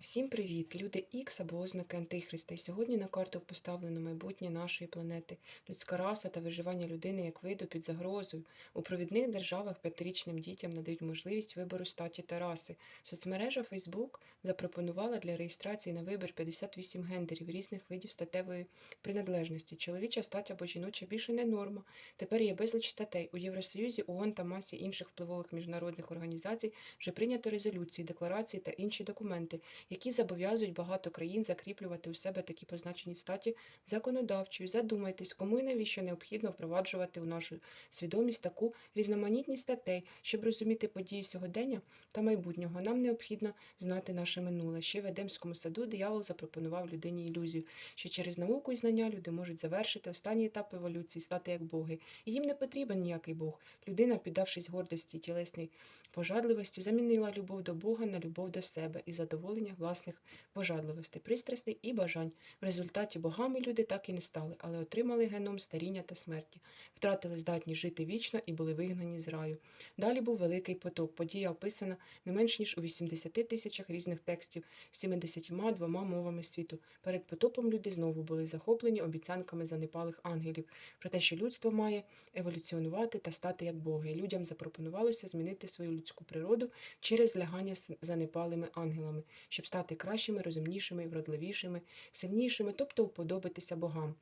Всім привіт! Люди Ікс або ознаки Антихриста. І сьогодні на карту поставлено майбутнє нашої планети, людська раса та виживання людини як виду під загрозою. У провідних державах п'ятирічним дітям надають можливість вибору статі та раси. Соцмережа Facebook запропонувала для реєстрації на вибір 58 гендерів різних видів статевої приналежності. Чоловіча стать або жіноча більше не норма. Тепер є безліч статей. У Євросоюзі, ООН та масі інших впливових міжнародних організацій вже прийнято резолюції, декларації та інші документи, які зобов'язують багато країн закріплювати у себе такі позначені статі законодавчою. Задумайтесь, кому і навіщо необхідно впроваджувати у нашу свідомість таку різноманітність статей, щоб розуміти події сьогодення та майбутнього. Нам необхідно знати наше минуле. Ще в Едемському саду диявол запропонував людині ілюзію, що через науку і знання люди можуть завершити останній етап еволюції, стати як боги. І їм не потрібен ніякий Бог. Людина, піддавшись гордості і тілесній пожадливості, замінила любов до Бога на любов до себе і задоволення власних пожадливостей, пристрастей і бажань. В результаті богами люди так і не стали, але отримали геном старіння та смерті, втратили здатність жити вічно і були вигнані з раю. Далі був великий потоп. Подія описана не менш ніж у 80 тисячах різних текстів, 72 мовами світу. Перед потопом люди знову були захоплені обіцянками занепалих ангелів про те, що людство має еволюціонувати та стати як боги. Людям запропонувалося змінити свою людську природу через лягання з занепалими ангелами, щоб стати кращими, розумнішими, вродливішими, сильнішими, тобто уподобитися богам.